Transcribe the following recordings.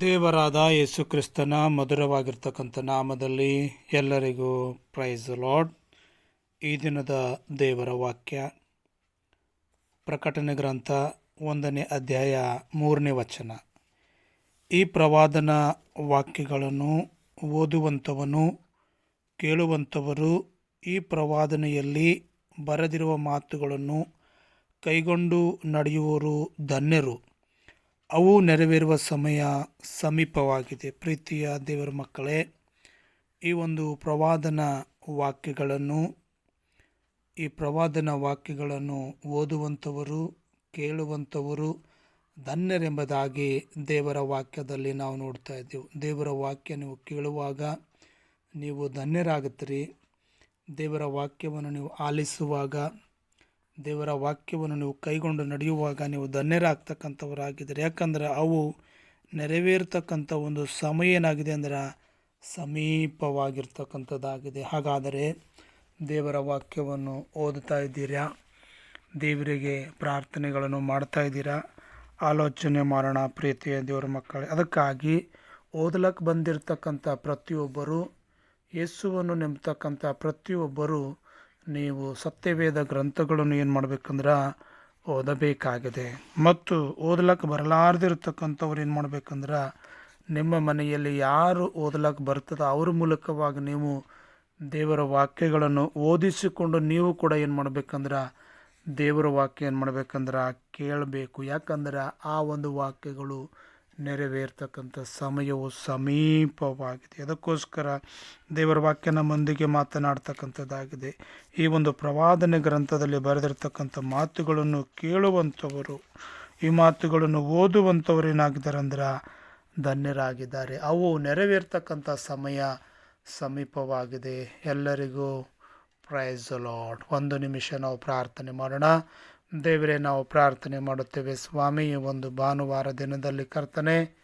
ದೇವರಾದ ಯೇಸು ಕ್ರಿಸ್ತನ ಮಧುರವಾಗಿರ್ತಕ್ಕಂಥ ನಾಮದಲ್ಲಿ ಎಲ್ಲರಿಗೂ ಪ್ರೈಸ್ ಲಾಡ್ ಈ ದಿನದ ದೇವರ ವಾಕ್ಯ, ಪ್ರಕಟಣೆ ಗ್ರಂಥ ಒಂದನೇ ಅಧ್ಯಾಯ ಮೂರನೇ ವಚನ. ಈ ಪ್ರವಾದನ ವಾಕ್ಯಗಳನ್ನು ಓದುವಂಥವನು, ಕೇಳುವಂಥವರು ಈ ಪ್ರವಾದನೆಯಲ್ಲಿ ಬರೆದಿರುವ ಮಾತುಗಳನ್ನು ಕೈಗೊಂಡು ನಡೆಯುವರು ಧನ್ಯರು. ಅವು ನೆರವೇರುವ ಸಮಯ ಸಮೀಪವಾಗಿದೆ. ಪ್ರೀತಿಯ ದೇವರ ಮಕ್ಕಳೇ, ಈ ಒಂದು ಪ್ರವಾದನ ವಾಕ್ಯಗಳನ್ನು, ಈ ಪ್ರವಾದನ ವಾಕ್ಯಗಳನ್ನು ಓದುವಂಥವರು, ಕೇಳುವಂಥವರು ಧನ್ಯರೆಂಬುದಾಗಿ ದೇವರ ವಾಕ್ಯದಲ್ಲಿ ನಾವು ನೋಡ್ತಾ ಇದ್ದೇವೆ. ದೇವರ ವಾಕ್ಯ ನೀವು ಕೇಳುವಾಗ ನೀವು ಧನ್ಯರಾಗುತ್ತೀರಿ. ದೇವರ ವಾಕ್ಯವನ್ನು ನೀವು ಆಲಿಸುವಾಗ ದೇವರ ವಾಕ್ಯವನ್ನು ನೀವು ಕೈಗೊಂಡು ನಡೆಯುವಾಗ ನೀವು ಧನ್ಯರಾಗ್ತಕ್ಕಂಥವರಾಗಿದ್ದೀರಿ. ಯಾಕಂದರೆ ಅವು ನೆರವೇರ್ತಕ್ಕಂಥ ಒಂದು ಸಮಯ ಏನಾಗಿದೆ ಅಂದ್ರೆ ಸಮೀಪವಾಗಿರ್ತಕ್ಕಂಥದ್ದಾಗಿದೆ. ಹಾಗಾದರೆ ದೇವರ ವಾಕ್ಯವನ್ನು ಓದುತ್ತಾ ಇದ್ದೀರಾ? ದೇವರಿಗೆ ಪ್ರಾರ್ಥನೆಗಳನ್ನು ಮಾಡ್ತಾ ಇದ್ದೀರಾ? ಆಲೋಚನೆ ಮಾಡೋಣ ಪ್ರೀತಿಯ ದೇವರ ಮಕ್ಕಳೇ. ಅದಕ್ಕಾಗಿ ಓದಲಕ್ಕೆ ಬಂದಿರತಕ್ಕಂಥ ಪ್ರತಿಯೊಬ್ಬರು, ಯೇಸುವನ್ನು ನೆಂಬತಕ್ಕಂಥ ಪ್ರತಿಯೊಬ್ಬರು ನೀವು ಸತ್ಯವೇದ ಗ್ರಂಥಗಳನ್ನು ಏನು ಮಾಡಬೇಕಂದ್ರೆ ಓದಬೇಕಾಗಿದೆ. ಮತ್ತು ಓದಲಕ್ಕೆ ಬರಲಾರ್ದಿರ್ತಕ್ಕಂಥವ್ರು ಏನು ಮಾಡ್ಬೇಕಂದ್ರೆ ನಿಮ್ಮ ಮನೆಯಲ್ಲಿ ಯಾರು ಓದಲಕ್ಕೆ ಬರ್ತದೋ ಅವ್ರ ಮೂಲಕವಾಗಿ ನೀವು ದೇವರ ವಾಕ್ಯಗಳನ್ನು ಓದಿಸಿಕೊಂಡು ನೀವು ಕೂಡ ಏನು ಮಾಡ್ಬೇಕಂದ್ರೆ ದೇವರ ವಾಕ್ಯ ಏನು ಮಾಡ್ಬೇಕಂದ್ರೆ ಕೇಳಬೇಕು. ಯಾಕಂದ್ರೆ ಆ ಒಂದು ವಾಕ್ಯಗಳು ನೆರವೇರ್ತಕ್ಕಂಥ ಸಮಯವು ಸಮೀಪವಾಗಿದೆ. ಅದಕ್ಕೋಸ್ಕರ ದೇವರ ವಾಕ್ಯ ನಮ್ಮೊಂದಿಗೆ ಮಾತನಾಡ್ತಕ್ಕಂಥದ್ದಾಗಿದೆ. ಈ ಒಂದು ಪ್ರವಾದನೆ ಗ್ರಂಥದಲ್ಲಿ ಬರೆದಿರ್ತಕ್ಕಂಥ ಮಾತುಗಳನ್ನು ಕೇಳುವಂಥವರು, ಈ ಮಾತುಗಳನ್ನು ಓದುವಂಥವ್ರು ಏನಾಗಿದ್ದಾರೆ ಅಂದ್ರೆ ಧನ್ಯರಾಗಿದ್ದಾರೆ. ಅವು ನೆರವೇರ್ತಕ್ಕಂಥ ಸಮಯ ಸಮೀಪವಾಗಿದೆ. ಎಲ್ಲರಿಗೂ ಪ್ರೈಸ್ ಲಾಡ್ ಒಂದು ನಿಮಿಷ ನಾವು ಪ್ರಾರ್ಥನೆ ಮಾಡೋಣ. ದೇವರೇ, ನಾವು ಪ್ರಾರ್ಥನೆ ಮಾಡುತ್ತೇವೆ. ಸ್ವಾಮಿ, ಈ ಒಂದು ಭಾನುವಾರ ದಿನದಲ್ಲಿ ಕರ್ತನೆ,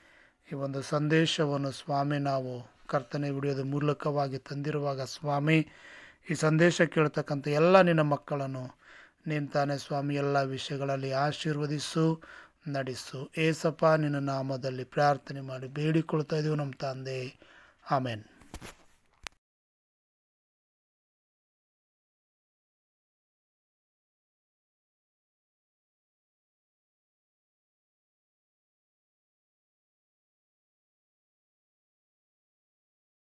ಈ ಒಂದು ಸಂದೇಶವನ್ನು ಸ್ವಾಮಿ, ನಾವು ಕರ್ತನೆ ವಿಡಿಯೋದ ಮೂಲಕವಾಗಿ ತಂದಿರುವಾಗ ಸ್ವಾಮಿ, ಈ ಸಂದೇಶ ಕೇಳ್ತಕ್ಕಂಥ ಎಲ್ಲ ನಿನ್ನ ಮಕ್ಕಳನ್ನು ನೀನು ತಾನೇ ಸ್ವಾಮಿ, ಎಲ್ಲ ವಿಷಯಗಳಲ್ಲಿ ಆಶೀರ್ವದಿಸು, ನಡೆಸು. ಏಸಪ್ಪ, ನಿನ್ನ ನಾಮದಲ್ಲಿ ಪ್ರಾರ್ಥನೆ ಮಾಡಿ ಬೇಡಿಕೊಳ್ತಾ ಇದ್ದೀವಿ ನಮ್ಮ ತಂದೆ. ಆಮೇನ್.